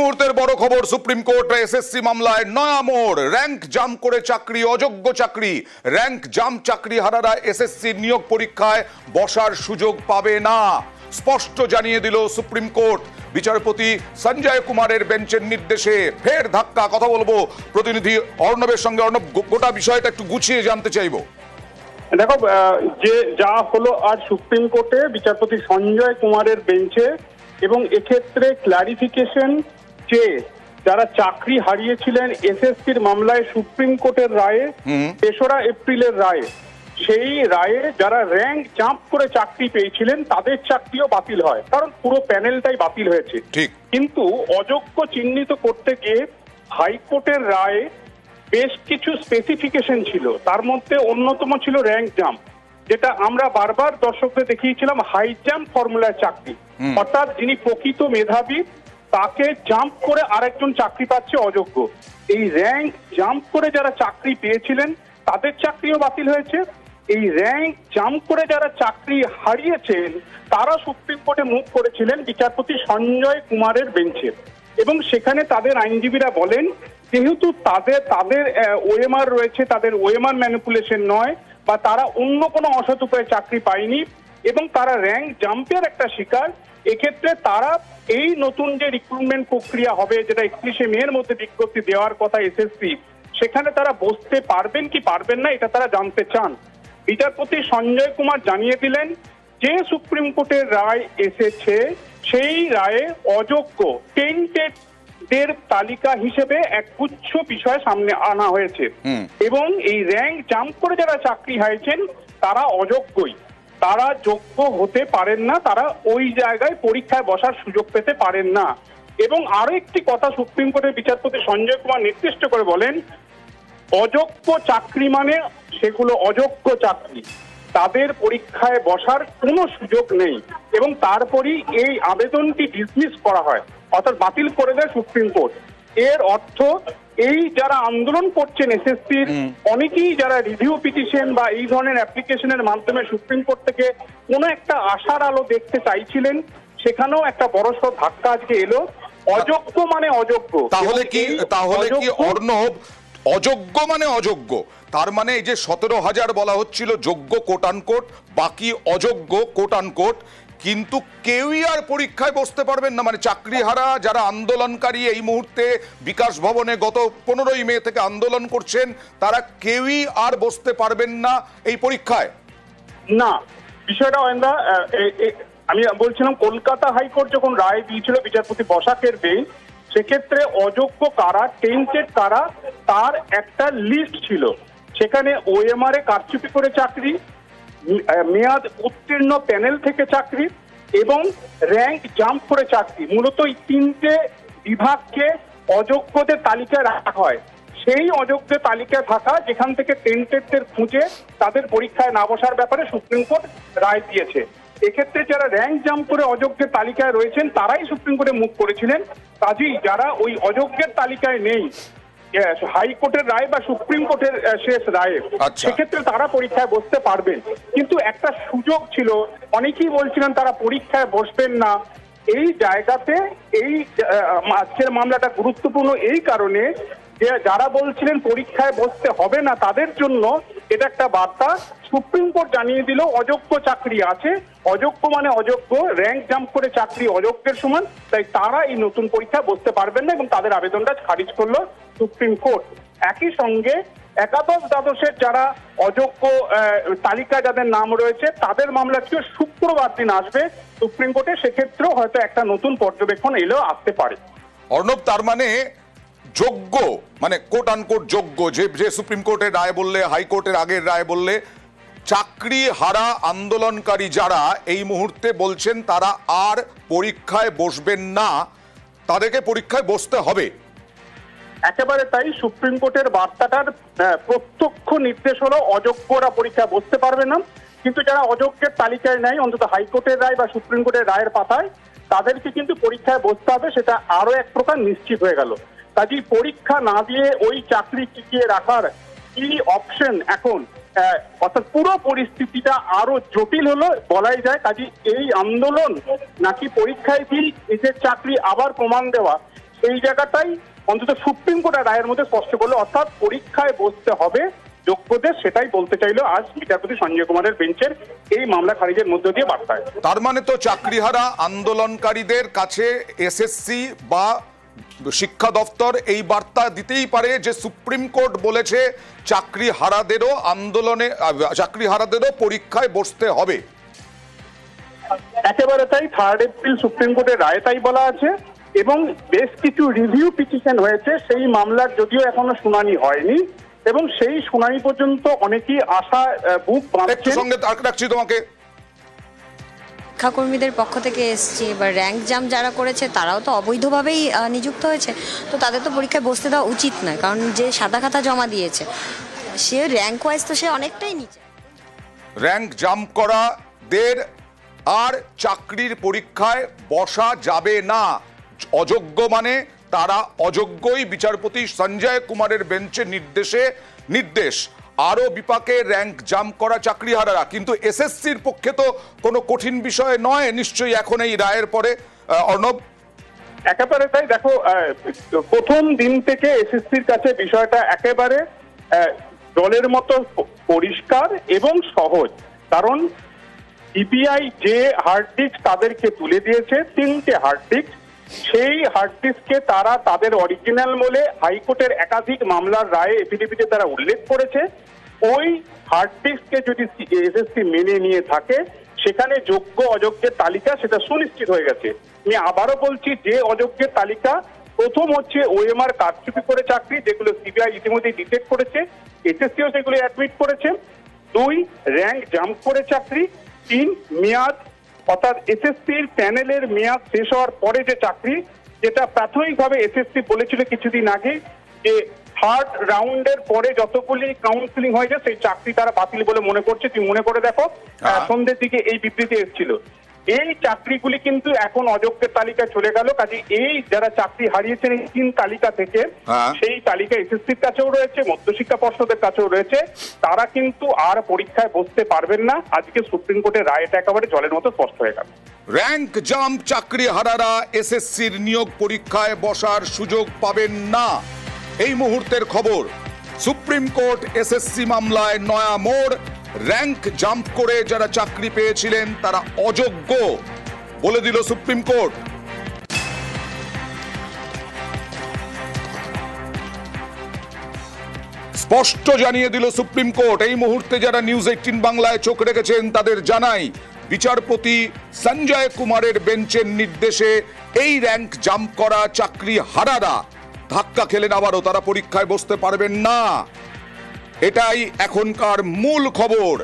মুহূর্তের বড় খবর, সুপ্রিম কোর্ট এসএসসি মামলায় নয়া মোড়। র্যাঙ্ক জাম করে চাকরি, অযোগ্য চাকরি। র্যাঙ্ক জাম চাকরি হারারা এসএসসি নিয়োগ পরীক্ষায় বসার সুযোগ পাবে না। স্পষ্ট জানিয়ে দিল সুপ্রিম কোর্ট। বিচারপতি সঞ্জয় কুমারের বেঞ্চের নির্দেশে ফের ধাক্কা, কথা বলব। প্রতিনিধি অর্ণবের সঙ্গে অর্ণব গোটা বিষয়টা একটু গুছিয়ে জানতে চাইব। দেখো যে যা হলো আজ সুপ্রিম কোর্টে, বিচারপতি সঞ্জয় কুমারের বেঞ্চে, এবং এক্ষেত্রে ক্লারিফিকেশন যে যারা চাকরি হারিয়েছিলেন এসএসসির মামলায় সুপ্রিম কোর্টের রায়ে তেসরা এপ্রিলের রায়ে। সেই রায়ে যারা র্যাঙ্ক জাম্প করে চাকরি পেয়েছিলেন তাদের চাকরিও বাতিল হয়। কারণ পুরো প্যানেলটাই বাতিল হয়েছে। কিন্তু অযোগ্য চিহ্নিত করতে গিয়ে হাইকোর্টের রায়ে বেশ কিছু স্পেসিফিকেশন ছিল। তার মধ্যে অন্যতম ছিল র্যাঙ্ক জাম্প যেটা আমরা বারবার দর্শকদের দেখিয়েছিলাম হাই জাম্প ফর্মুলার চাকরি। অর্থাৎ যিনি প্রকৃত মেধাবী তাকে জাম্প করে আরেকজন চাকরি পাচ্ছে অযোগ্য। এই র্যাঙ্ক জাম্প করে যারা চাকরি পেয়েছিলেন, তাদের চাকরিও বাতিল হয়েছে। এই র্যাঙ্ক জাম্প করে যারা চাকরি হারিয়েছেন, তারা সুপ্রিম কোর্টে মুখ করেছিলেন বিচারপতি সঞ্জয় কুমারের বেঞ্চে এবং সেখানে তাদের আইনজীবীরা বলেন, যেহেতু তাদের তাদের ওএমআর রয়েছে, তাদের ওএমআর ম্যানিপুলেশন নয়, বা তারা অন্য কোনো অসৎ উপায়ে চাকরি পায়নি, এবং তারা র্যাঙ্ক জাম্পের একটা শিকার, এক্ষেত্রে তারা এই নতুন যে রিক্রুটমেন্ট প্রক্রিয়া হবে যেটা একত্রিশে মের মধ্যে বিজ্ঞপ্তি দেওয়ার কথা এসএসসি সেখানে তারা বসতে পারবেন কি পারবেন না এটা তারা জানতে চান। বিচারপতি সঞ্জয় কুমার জানিয়ে দিলেন যে সুপ্রিম কোর্টের রায় এসেছে সেই রায়ে অযোগ্য টেন্টেড দের তালিকা হিসেবে এক গুচ্ছ বিষয় সামনে আনা হয়েছে। এবং এই র্যাঙ্ক জাম্প করে যারা চাকরি হারিয়েছেন তারা অযোগ্যই। তারা যোগ্য হতে পারেন না, তারা ওই জায়গায় পরীক্ষায় বসার সুযোগ পেতে পারেন না। এবং আরও একটি কথা সুপ্রিম কোর্টের বিচারপতি সঞ্জয় কুমার নির্দিষ্ট করে বলেন, অযোগ্য চাকরি মানে সেগুলো অযোগ্য চাকরি। তাদের পরীক্ষায় বসার কোনো সুযোগ নেই এবং তারপরই এই আবেদনটি ডিসমিস করা হয়, অর্থাৎ বাতিল করে দেয় সুপ্রিম কোর্ট। এর অর্থ এই যারা আন্দোলন করছেন এসএসসির অনেকেই যারা রিভিউ পিটিশন বা এই ধরনের অ্যাপ্লিকেশনের মাধ্যমে সুপ্রিম কোর্ট থেকে কোনো একটা আশার আলো দেখতে চাইছিলেন সেখানেও একটা বড়সড় ধাক্কা আজকে এলো। অযোগ্য মানে অযোগ্য। তাহলে কি তাহলে কি অর্ণব অযোগ্য মানে অযোগ্য? তার মানে এই যে সতেরো হাজার বলা হচ্ছিল যোগ্য কোট আনকোট বাকি অযোগ্য কোট আনকোট কিন্তু কেউই আর পরীক্ষায় বসতে পারবেন না। মানে চাকরিহারা যারা আন্দোলনকারী এই মুহূর্তে বিকাশ ভবনে গত পনেরোই মে থেকে আন্দোলন করছেন, তারা কেউই আর বসতে পারবেন না এই পরীক্ষায়। না, বিষয়টা অয়েন্দা আমি বলছিলাম, কলকাতা হাইকোর্ট যখন রায় দিয়েছিল বিচারপতি বসাকের বেঞ্চ, সেক্ষেত্রে অযোগ্য কারা টেন্টেড কারা, তার একটা লিস্ট ছিল। সেখানে ওএমআর এ কারচুপি করে চাকরি মেয়াদ উত্তীর্ণ প্যানেল থেকে চাকরি এবং র্যাঙ্ক জাম্প করে চাকরি। মূলত এই তিনটে বিভাগকে অযোগ্যদের তালিকায় রাখা হয়। সেই অযোগ্য তালিকায় থাকা, যেখান থেকে টেন্টেডদের খুঁজে তাদের পরীক্ষায় না বসার ব্যাপারে সুপ্রিম কোর্ট রায় দিয়েছে। এক্ষেত্রে যারা র্যাঙ্ক জাম্প করে অযোগ্যের তালিকায় রয়েছেন, তারাই সুপ্রিম কোর্টে মুখ করেছিলেন। কাজেই যারা ওই অযোগ্যের তালিকায় নেই হাইকোর্টের রায় বা সুপ্রিম কোর্টের শেষ রায়ে। আচ্ছা। সেক্ষেত্রে তারা পরীক্ষায় বসতে পারবেন। কিন্তু একটা সুযোগ ছিল অনেকেই বলছিলেন তারা পরীক্ষায় বসবেন না। এই জায়গাতে এই আজকের মামলাটা গুরুত্বপূর্ণ এই কারণে যে যারা বলছিলেন পরীক্ষায় বসতে হবে না তাদের জন্য এটা একটা বার্তা। সুপ্রিম কোর্ট জানিয়ে দিল অযোগ্য চাকরি আছে। অযোগ্য মানে অযোগ্য র্যাঙ্ক জাম্প করে চাকরি অযোগ্যের সমান। তাই তারা এই নতুন পরীক্ষায় বসতে পারবেন না এবং তাদের আবেদনটা খারিজ করল সুপ্রিম কোর্ট। একই সঙ্গে একাদশ দ্বাদশের যারা অযোগ্য আহ, তালিকায় যাদের নাম রয়েছে তাদের মামলাটিও শুক্রবার দিন আসবে সুপ্রিম কোর্টে। সেক্ষেত্রেও হয়তো একটা নতুন পর্যবেক্ষণ এলেও আসতে পারে। অর্ণব তার মানে যোগ্য মানে কোট আনকোট যোগ্য যে যে সুপ্রিম কোর্টের রায় বললে হাইকোর্টের আগের রায় বললে চাকরি হারা আন্দোলনকারী যারা এই মুহূর্তে বলছেন তারা আর পরীক্ষায় বসবেন না, তাদেরকে পরীক্ষায় বসতে হবে। একেবারে তাই সুপ্রিম কোর্টের বার্তাটার প্রত্যক্ষ নির্দেশ হলো অযোগ্যরা পরীক্ষায় বসতে পারবে না। কিন্তু যারা অযোগ্যের তালিকায় নেয় অন্তত হাইকোর্টের রায় বা সুপ্রিম কোর্টের রায়ের পাতায়, তাদেরকে কিন্তু পরীক্ষায় বসতে হবে, সেটা আরও এক প্রকার নিশ্চিত হয়ে গেল। কাজেই পরীক্ষা না দিয়ে ওই চাকরি টিকিয়ে রাখার কি অপশন এখন? অর্থাৎ পুরো পরিস্থিতিটা আরও জটিল হলো, বলাই যায়। কাজে এই আন্দোলন নাকি পরীক্ষায় দিয়ে নিজের চাকরি আবার প্রমাণ দেওয়া সেই জায়গাটাই অন্তত সুপ্রিম কোর্টের রায়ের মধ্যে স্পষ্ট করল। অর্থাৎ পরীক্ষায় বসতে হবে, যোগ্যদের সেটাই বলতে চাইলো আজ বিচারপতি সঞ্জয় কুমারের বেঞ্চের এই মামলা খারিজের মধ্য দিয়ে বার্তায়। তার মানে তো চাকরিহারা আন্দোলনকারীদের কাছে এসএসসি বা শিক্ষা দপ্তর এই বার্তা দিতেই পারে যে সুপ্রিম কোর্ট বলেছে চাকরি হারাদেরও আন্দোলনে চাকরি হারাদেরও পরীক্ষায় বসতে হবে। একেবারে তাই থার্ড এপ্রিল সুপ্রিম কোর্টের রায় তাই বলা আছে এবং বেশ কিছু রিভিউ পিটিশন হয়েছে সেই মামলার যদিও এখনও শুনানি হয়নি এবং সেই শুনানি পর্যন্ত অনেকেই আশা বুক সঙ্গে রাখছি তোমাকে। শিক্ষাকর্মীদের পক্ষ থেকে এসছে। এবার র্যাঙ্ক জাম যারা করেছে, তারাও তো অবৈধভাবেই নিযুক্ত হয়েছে। তো তাদের তো পরীক্ষায় বসতে দেওয়া উচিত নয়, কারণ যে সাদা খাতা জমা দিয়েছে, সে র্যাঙ্ক ওয়াইজ তো সে অনেকটাই নিচে। র্যাঙ্ক জাম্প করাদের আর চাকরির পরীক্ষায় বসা যাবে না। অযোগ্য মানে তারা অযোগ্যই। বিচারপতি সঞ্জয় কুমারের বেঞ্চের নির্দেশে নির্দেশ। আরও বিপাকে র্যাঙ্ক জাম্প করা চাকরিহারারা। কিন্তু এসএসসির পক্ষে তো কোনো কঠিন বিষয় নয়, নিশ্চয়ই এখন এই রায়ের পরে অর্ণব? একেবারে তাই দেখো প্রথম দিন থেকে এসএসসির কাছে বিষয়টা একেবারে জলের মতো পরিষ্কার এবং সহজ। কারণ ইপিআই যে হার্ড ডিস্ক তাদেরকে তুলে দিয়েছে, তিনটে হার্ড ডিস্ক সেই হার্ড ডিস্ককে তারা তাদের অরিজিনাল বলে হাইকোর্টের একাধিক মামলার রায়ে এফিডেভিটে তারা উল্লেখ করেছে। ওই হার্ড ডিস্ককে যদি এসএসসি মেনে নিয়ে থাকে, সেখানে যোগ্য অযোগ্যের তালিকা সেটা সুনিশ্চিত হয়ে গেছে। আমি আবারও বলছি, যে অযোগ্যের তালিকা, প্রথম হচ্ছে ওএমআর কারচুপি করে চাকরি, যেগুলো সিবিআই ইতিমধ্যে ডিটেক্ট করেছে, এসএসসিও সেগুলো অ্যাডমিট করেছে। দুই র্যাঙ্ক জাম্প করে চাকরি। তিন, মেয়াদ অর্থাৎ এসএসসির প্যানেলের মেয়াদ শেষ হওয়ার পরে যে চাকরি যেটা প্রাথমিকভাবে এসএসসি বলেছিল কিছুদিন আগে যে থার্ড রাউন্ডের পরে যতগুলি কাউন্সিলিং হয়েছে সেই চাকরি তারা বাতিল বলে মনে করছে তুমি মনে করে দেখো। সন্ধ্যের দিকে এই বিবৃতি এসেছিল এই চাকরিগুলি কিন্তু এখন অযোগ্যের তালিকায় চলে গেল কাজে এই যারা চাকরি হারিয়েছেন এই তিন তালিকা থেকে হ্যাঁ। সেই তালিকা এসএসসির কাছেও রয়েছে মধ্যশিক্ষা পর্ষদের কাছেও রয়েছে। তারা কিন্তু আর পরীক্ষায় বসতে পারবেন না। আজকে সুপ্রিম কোর্টের রায়টা একেবারে জলের মতো স্পষ্ট হয়ে গেল। র্যাঙ্ক জাম্প চাকরি হারারা এসএসসির নিয়োগ পরীক্ষায় বসার সুযোগ পাবেন না। এই মুহূর্তের খবর সুপ্রিম কোর্ট এসএসসি মামলায় নয়া মোড়। র্যাঙ্ক জাম্প করে যারা চাকরি পেয়েছিলেন, তারা অযোগ্য বলে দিল সুপ্রিম কোর্ট। স্পষ্ট জানিয়ে দিল সুপ্রিম কোর্ট, এই মুহূর্তে যারা নিউজ এইটিন বাংলায় চোখ রেখেছেন, তাদের জানাই বিচারপতি সঞ্জয় কুমারের বেঞ্চের নির্দেশে এই র্যাঙ্ক জাম্প করা চাকরি হারারা। ধাক্কা খেলেন আবারও, তারা পরীক্ষায় বসতে পারবেন না। এটাই এখনকার মূল খবর।